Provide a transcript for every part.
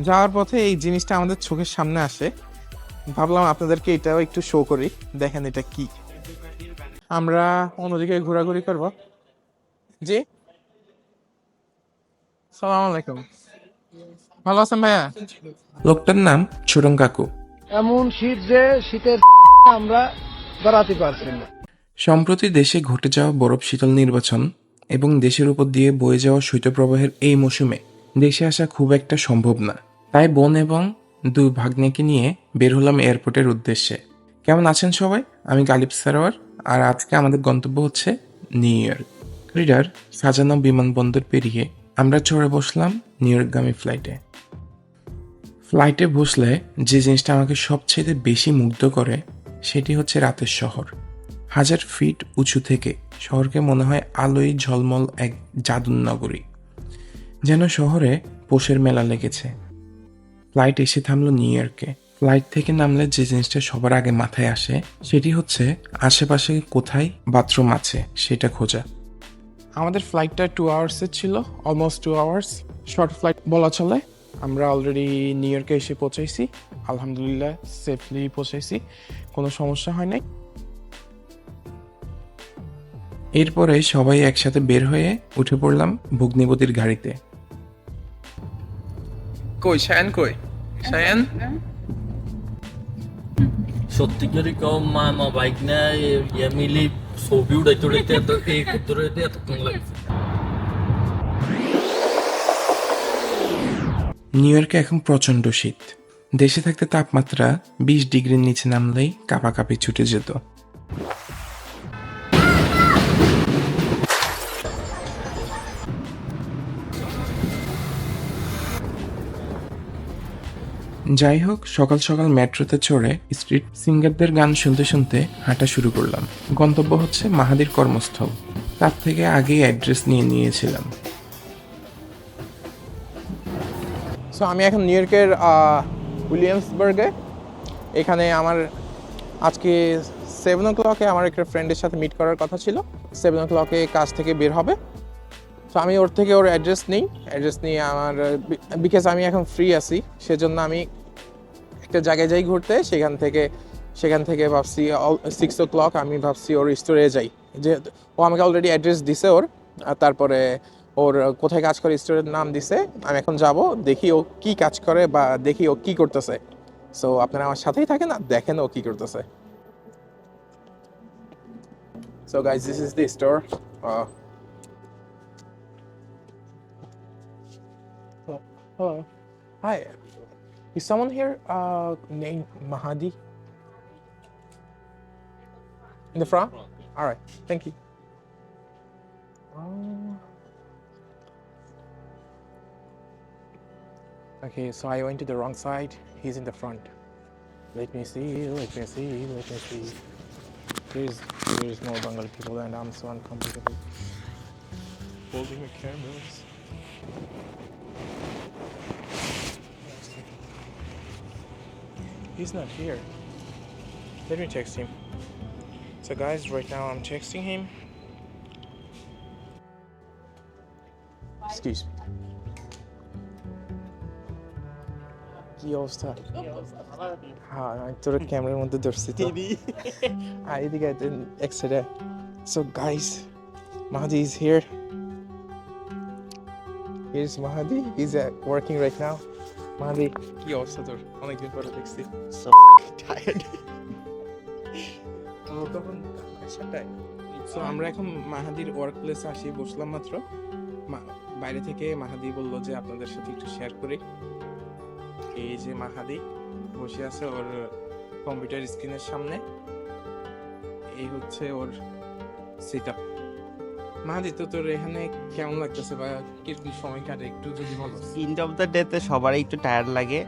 যাওয়ার পথে এই জিনিসটা আমাদের চোখের সামনে আসে। ভাবলাম আপনাদেরকে এটাও একটু শো করি। দেখেন এটা কি। আমরা অন্যদিকে ঘোরাঘুরি করব। জি। সালাম আলাইকুম। ভালো আছেন ভাইয়া? লোকটার নাম ছোটন কাকু। এমন শীত যে শীতের আমরা দাঁড়াতে পারছি না। সম্প্রতি দেশে ঘটে যাওয়া বরফ শীতল নির্বাচন এবং দেশের উপর দিয়ে বয়ে যাওয়া শৈত্যপ্রবাহের এই মৌসুমে দেশে আসা খুব একটা সম্ভব না। তাই বোন এবং দুই ভাগ্নেকে নিয়ে বের হলাম এয়ারপোর্টের উদ্দেশ্যে। কেমন আছেন সবাই? আমি গালিব সারোয়ার আর আজকে আমাদের গন্তব্য হচ্ছে নিউ ইয়র্ক। রিডার, সাজানো বিমানবন্দর পেরিয়ে আমরা চড়ে বসলাম নিউ ইয়র্কগামী ফ্লাইটে ফ্লাইটে বসলে যে জিনিসটা আমাকে সবচেয়ে বেশি মুগ্ধ করে সেটি হচ্ছে রাতের শহর। হাজার ফিট উঁচু থেকে শহরকে মনে হয় আলোয় ঝলমল এক জাদুর নগরী। যেন শহরে পোষের মেলা লেগেছে। ফ্লাইট এসে থামলো নিউ ইয়র্কে। ফ্লাইট থেকে নামলে যে জিনিসটা সবার আগে মাথায় আসে, সেটি হচ্ছে আশেপাশে কোথায় বাথরুম আছে, সেটা খোঁজা। আমাদের ফ্লাইটটা টু আওয়ার্সের ছিল almost two hours short flight বলা চলে। আমরা অলরেডি নিউ ইয়র্কে এসে পৌঁছাইছি। আলহামদুলিল্লাহ সেফলি পৌঁছাইছি। কোনো সমস্যা হয় নাই। এরপরে সবাই একসাথে বের হয়ে উঠে পড়লাম ভগ্নিপতির গাড়িতে। কই শায়ান কই? শায়ান? সত্যিকারই কম মা মা বাইক না মিলি ছবি উড়াইতে উড়াইতে এত এই করতে উড়াইতে এতক্ষণ লাগছে। নিউ ইয়র্কে এখন প্রচণ্ড শীত। দেশে থাকতে তাপমাত্রা বিশ ডিগ্রির নিচে নামলেই কাঁপাকাঁপি ছুটে যেত। যাই হোক, সকাল সকাল মেট্রোতে চড়ে স্ট্রিট সিঙ্গারদের গান শুনতে শুনতে হাঁটা শুরু করলাম। গন্তব্য হচ্ছে মাহাদির কর্মস্থল। তার থেকে আগেই অ্যাড্রেস নিয়ে নিয়েছিলাম। সো আমি এখন নিউ ইয়র্কের উইলিয়ামসবার্গে এখানে আমার আজকে সেভেন ও ক্লকে আমার একটা ফ্রেন্ডের সাথে মিট করার কথা ছিল। সেভেন ও ক্লকে কাজ থেকে বের হবে। তো আমি ওর থেকে ওর অ্যাড্রেস নিই। অ্যাড্রেস নিয়ে আমার বিকজ আমি এখন ফ্রি আছি, সেজন্য আমি একটা জায়গায় যাই ঘুরতে, সেখান থেকে সেখান থেকে ভাবছি সিক্স ও ক্লক আমি ভাবছি ওর স্টোরে যাই। যে, ও আমাকে অলরেডি অ্যাড্রেস দিছে ওর তারপরে ওর কোথায় কাজ করে স্টোরের নাম দিছে, আমি এখন যাব, দেখি ও কি কাজ করে বা দেখি ও কি করতেছে। সো আপনারা আমার সাথেই থাকেন আর দেখেন ও কি করতেছে। So guys this is the store Hello. Is someone here uh, named Mahadi? In the front? All right. Thank you. Um, okay, so I went to the wrong side. He's in the front. Let me see. Let me see. Let me see. There's there's more Bengali people, and I'm so uncomfortable holding the cameras. He's not here. Let me text him. So, guys, right now I'm texting him. Excuse me. কি অবস্থা হ্যাঁ আমি তোর ক্যামেরার মধ্যে ধরছি তো আর এদিকে এক সাইডে so guys Mahadi is here Here's Mahadi. He's uh, working right now. Mahadi, কি অবস্থা তোর? অনেকদিন পরে দেখছি। So tired. তো তখন সাতটায় সো আমরা এখন মাহাদির ওয়ার্ক প্লেসে আসি বসলাম মাত্র। মা- বাইরে থেকে মাহাদি বলল যে আপনাদের সাথে একটু শেয়ার করি। এই যে মাহাদি বসে আছে ওর কম্পিউটার স্ক্রিনের সামনে। এই হচ্ছে ওর সেট মাহাদি তো তোর এখানে কেমন লাগতেছে বা কীরকম সময় কাটে? একটু যদি বলো। এন্ড অফ দ্য ডেতে সবারই একটু টায়ার্ড লাগে।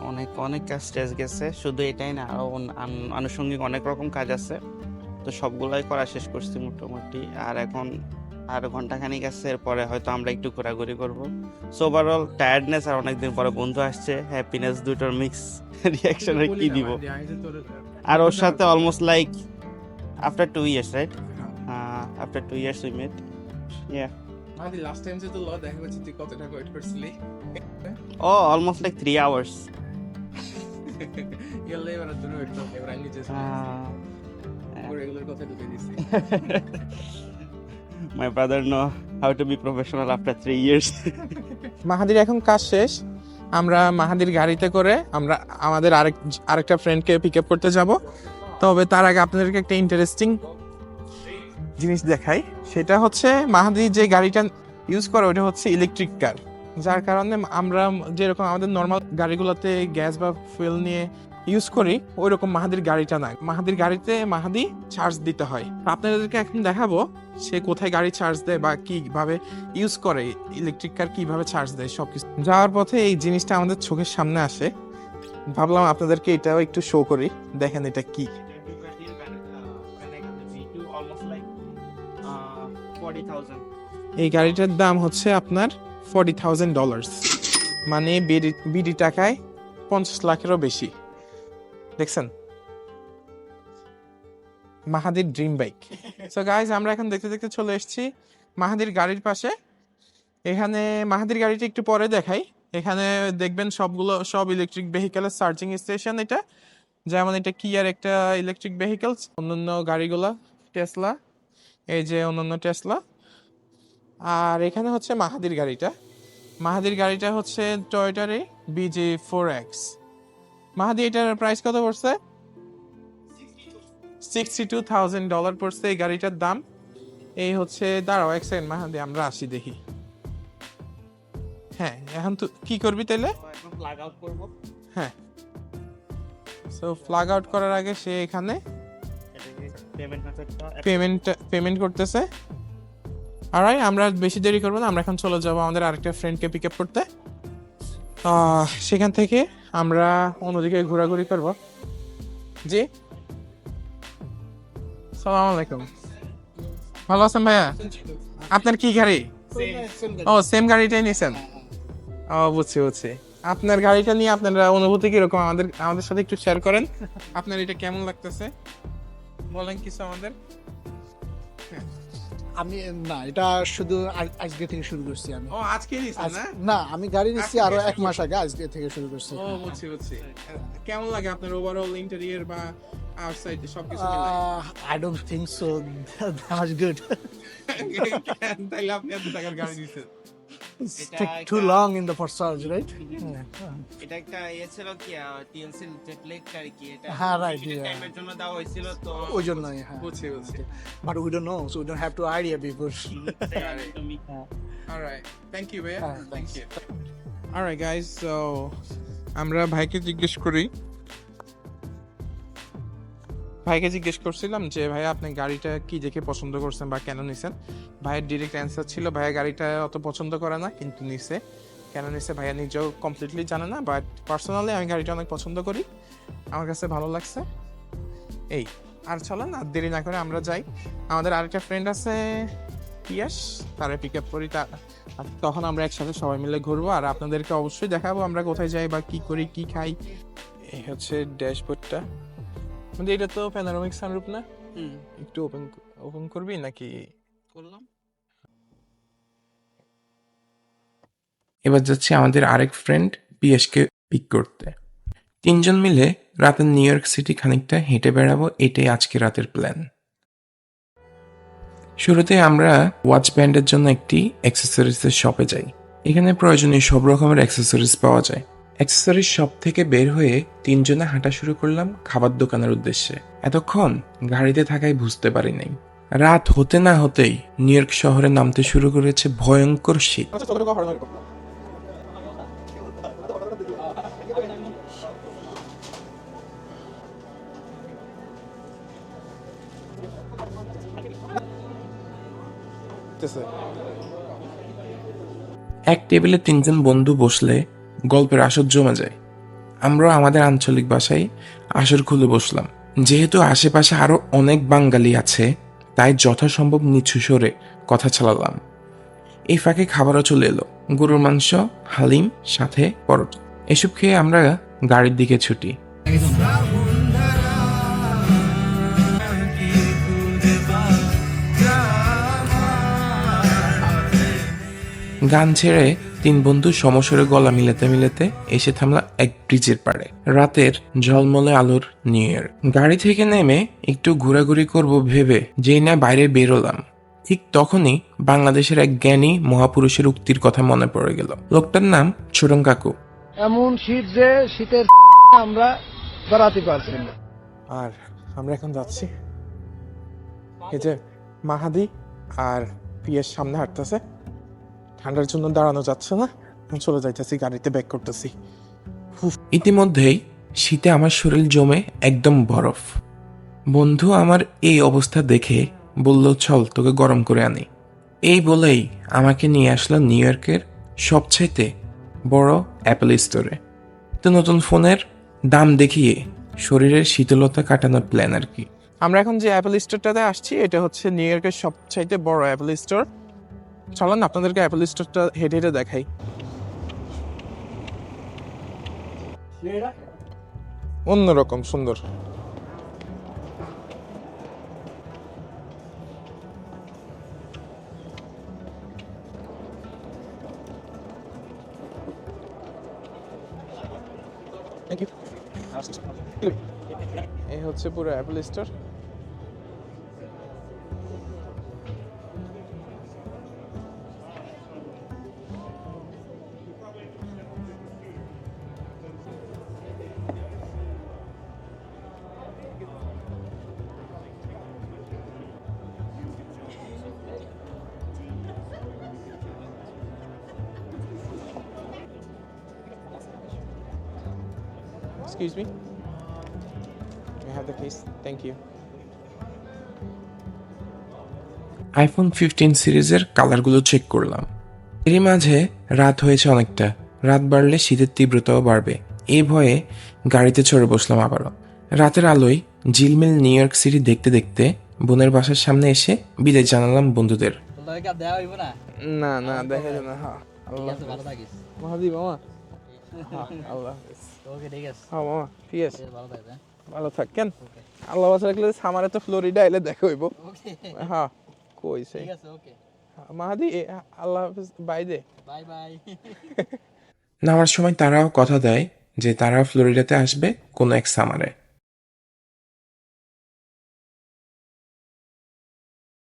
অনেক অনেক কাজ স্ট্রেস গেছে। শুধু এটাই না আরও আন- আনুষঙ্গিক অনেক রকম কাজ আছে। তো সবগুলাই করা শেষ করছি মোটামুটি। আর এখন আর ঘন্টাখানিক আছে এরপরে হয়তো আমরা একটু ঘোরাঘুরি করব। সো ওভারঅল টায়ার্ডনেস আর অনেকদিন পরে বন্ধু আসছে। হ্যাপিনেস দুটোর মিক্স রিয়াকশন আর কি দিব? আর ওর সাথে almost like after two years right after two years we met yeah Mahadi last time যে তো ল দেখা যাচ্ছে তুই কত টাকা ওয়েট করছিলি? ও অলমোস্ট লাইক থ্রি আওয়ার্স ইয়াল্লা এবার তুমি ওয়েট করো এবার আমি রেগুলার কথা ঢুকে দিছি। My brother know how to be professional after three years মাহাদির এখন কাজ শেষ। আমরা মাহাদির গাড়িতে করে আমরা আমাদের আরেক আরেকটা ফ্রেন্ডকে পিক আপ করতে যাব। তবে তার আগে আপনাদেরকে একটা ইন্টারেস্টিং জিনিস দেখাই, সেটা হচ্ছে মাহাদি যে গাড়িটা ইউজ করে ওটা হচ্ছে ইলেকট্রিক কার যার কারণে আমরা যেরকম আমাদের নর্মাল গাড়িগুলোতে গ্যাস বা ফুয়েল নিয়ে ইউজ করি ওই রকম মাহাদির গাড়িটা না মাহাদির গাড়িতে মাহাদি চার্জ দিতে হয়। আপনাদেরকে এখন দেখাবো সে কোথায় গাড়ি চার্জ দেয় বা কীভাবে ইউজ করে ইলেকট্রিক কার কীভাবে চার্জ দেয়, সবকিছু। যাওয়ার পথে এই জিনিসটা আমাদের চোখের সামনে আসে। ভাবলাম আপনাদেরকে এটাও একটু শো করি, দেখেন এটা কি। এই গাড়িটার দাম হচ্ছে আপনার ফর্টি থাউজেন্ড ডলার্স মানে বিডি টাকায় পঞ্চাশ লাখেরও বেশি। দেখছেন? মাহাদির ড্রিম বাইক সো গাইজ আমরা এখন দেখতে দেখতে চলে এসেছি মাহাদির গাড়ির পাশে। এখানে মাহাদির গাড়িটি একটু পরে দেখাই। এখানে দেখবেন সবগুলো, সব ইলেকট্রিক ভেহিকেলের চার্জিং স্টেশন এটা। যেমন এটা কিয়ার একটা ইলেকট্রিক ভেহিকেলস অন্যান্য গাড়িগুলো টেসলা এই যে অন্যান্য টেসলা আর এখানে হচ্ছে মাহাদির গাড়িটা। মাহাদির গাড়িটা হচ্ছে টয়োটারে বিজে ফোর এক্স মাহাদি এটার প্রাইস কত পড়ছে? সিক্সটি টু থাউজেন্ড ডলার পড়ছে এই গাড়িটার দাম। এই হচ্ছে দাঁড়াও এক সেকেন্ড মাহাদি আমরা আসি দেখি। হ্যাঁ এখন তো কি করবি তাহলে প্লাগ আউট করব। হ্যাঁ। সো ফ্লাগ আউট করার আগে সে এখানে পেমেন্ট পেমেন্ট করতেছে। আর আমরা বেশি দেরি করব না, আমরা এখন চলে যাব আমাদের আরেকটা ফ্রেন্ডকে পিক আপ করতে। সেখান থেকে আমরা অন্যদিকে ঘোরাঘুরি করব। জি। সালাম আলাইকুম। ভালো আছেন ভাইয়া? আপনার কি গাড়ি? ও সেম গাড়িটাই নিয়েছেন ও, বুঝছি বুঝছি। আপনার গাড়িটা নিয়ে আপনার অনুভূতি কীরকম? আমাদের আমাদের সাথে একটু শেয়ার করেন। আপনার এটা কেমন লাগতেছে? বলেন কিছু আমাদের? আমি না এটা শুধু আজ- আজকে থেকে শুরু করছি আমি। ও আজকে নিছেন না? না আমি গাড়ি নিচ্ছি আরও এক মাস আগে আজকে থেকে শুরু করছি। ও বুঝছি বুঝছি। কেমন লাগে আপনার ওভারঅল ইন্টেরিয়র বা আউটসাইড সবকিছু I don't think so that good তাইলে আপনি এত টাকার গাড়ি It's take too long in the first charge, right? এটা একটা ইয়ে ছিল কি টিএলসি জেটলেক আর কি এটা হ্যাঁ, yeah. টাইমের জন্য দেওয়া হয়েছিল তো ওই জন্যই হ্যাঁ। বুঝছি বুঝছি। But we don't know so we don't have to idea before alright thank you ভাইয়া। Thank you alright guys so আমরা ভাইকে জিজ্ঞেস করি ভাইকে জিজ্ঞেস করছিলাম যে ভাই আপনি গাড়িটা কি দেখে পছন্দ করছেন বা কেন নিছেন? ভাইয়ের ডিরেক্ট অ্যান্সার ছিল, ভাইয়া, গাড়িটা অত পছন্দ করে না, কিন্তু নিছে। কেন নিছে? ভাইয়া নিজেও কমপ্লিটলি জানে না বাট পার্সোনালি আমি গাড়িটা অনেক পছন্দ করি। আমার কাছে ভালো লাগছে। এই, আর চলেন, আর দেরি না করে আমরা যাই। আমাদের আরেকটা ফ্রেন্ড আছে, ইয়াস, তারা পিক আপ করি, তা তখন আমরা একসাথে সবাই মিলে ঘুরবো, আর আপনাদেরকে অবশ্যই দেখাবো আমরা কোথায় যাই বা কি করি, কি খাই। এই হচ্ছে ড্যাশবোর্ডটা কিন্তু এটা তো প্যানোরামিক সানরূপ না? একটু ওপেন ওপেন করবি নাকি? করলাম। এবার যাচ্ছি আমাদের আরেক ফ্রেন্ড পিএসকে পিক করতে। তিনজন মিলে রাতে নিউ ইয়র্ক সিটি খানিকটা হেঁটে বেড়াবো এটাই আজকে রাতের প্ল্যান শুরুতে আমরা ওয়াচ ব্যান্ডের জন্য একটি অ্যাক্সেসরিজের শপে যাই। এখানে প্রয়োজনীয় সব রকমের অ্যাক্সেসরিজ পাওয়া যায়। অ্যাক্সেসরিজ শপ থেকে বের হয়ে তিনজনে হাঁটা শুরু করলাম খাবার দোকানের উদ্দেশ্যে। এতক্ষণ গাড়িতে থাকায় বুঝতে পারি নাই রাত হতে না হতেই নিউ ইয়র্ক শহরে নামতে শুরু করেছে ভয়ঙ্কর শীত। এক টেবিলে তিনজন বন্ধু বসলে গল্পের আসর জমে যায়। আমরা আমাদের আঞ্চলিক ভাষায় আসর খুলে বসলাম। যেহেতু আশেপাশে আরও অনেক বাঙালি আছে, তাই যথাসম্ভব নিচু সরে কথা চালালাম এই ফাঁকে খাবারও চলে এলো। গরুর মাংস, হালিম, সাথে পরোটা। এসব খেয়ে আমরা গাড়ির দিকে ছুটি। গান ছেড়ে তিন বন্ধু সমস্বরে গলা মিলাতে মিলাতে এসে থামলা এক ব্রিজের পাড়ে। রাতের ঝলমলে আলোর নিউ ইয়ার গাড়ি থেকে নেমে একটু ঘোরাঘুরি করব ভেবে যেই না বাইরে বেরোলাম। ঠিক তখনই বাংলাদেশের এক জ্ঞানী মহাপুরুষের উক্তির কথা মনে পড়ে গেল। লোকটার নাম ছোটন কাকু। এমন শীত যে শীতের আমরা দাঁড়াতে পারছি না। আর আমরা এখন যাচ্ছি। এই যে মাহাদি আর পিয়ের সামনে হাঁটতেছে। ঠান্ডার জন্য দাঁড়ানো যাচ্ছে না। চলে যাইতেছি গাড়িতে ব্যাক করতেছি। ইতিমধ্যেই শীতে আমার শরীর জমে একদম বরফ। বন্ধু আমার এই অবস্থা দেখে বলল চল তোকে গরম করে আনি। এই বলেই আমাকে নিয়ে আসলো নিউ ইয়র্কের সবচাইতে বড় অ্যাপেল স্টোরে। তো নতুন ফোনের দাম দেখিয়ে শরীরের শীতলতা কাটানোর প্ল্যান আর কি। আমরা এখন যে অ্যাপেল স্টোরটাতে আসছি এটা হচ্ছে নিউ ইয়র্কের সবচাইতে বড় অ্যাপেল স্টোর। চলো না, আপনাদেরকে অ্যাপেল স্টোরটা হেঁটে হেঁটে দেখাই। অন্যরকম সুন্দর। এই হচ্ছে পুরো Apple store Excuse me. I have the case. Thank you. IPhone fifteen সিরিজের কালারগুলো চেক করলাম। এরই মাঝে রাত হয়েছে অনেকটা। রাত বাড়লে শীতের তীব্রতাও বাড়বে। এই ভয়ে গাড়িতে চড়ে বসলাম আবারও। রাতের আলোয় ঝিলমিল নিউ ইয়র্ক সিটি দেখতে দেখতে বোনের বাসার সামনে এসে বিদায় জানালাম বন্ধুদের। না? না না দেখা যায় না হ্যাঁ। আল্লাহ হাফেজ ওকে ঠিক আছে। হ্যাঁ মামা ভালো হ্যাঁ? ভালো থাকেন। আল্লাহ বাসা রাখলে সামারে তো ফ্লোরিডা এলে দেখা হইব। ওকে। হ্যাঁ কইছে। ঠিক আছে ওকে। মাহাদি আল্লাহ হাফেজ বাই দে। Bye bye. নামার সময় তারাও কথা দেয় যে তারা ফ্লোরিডাতে আসবে কোনো এক সামারে।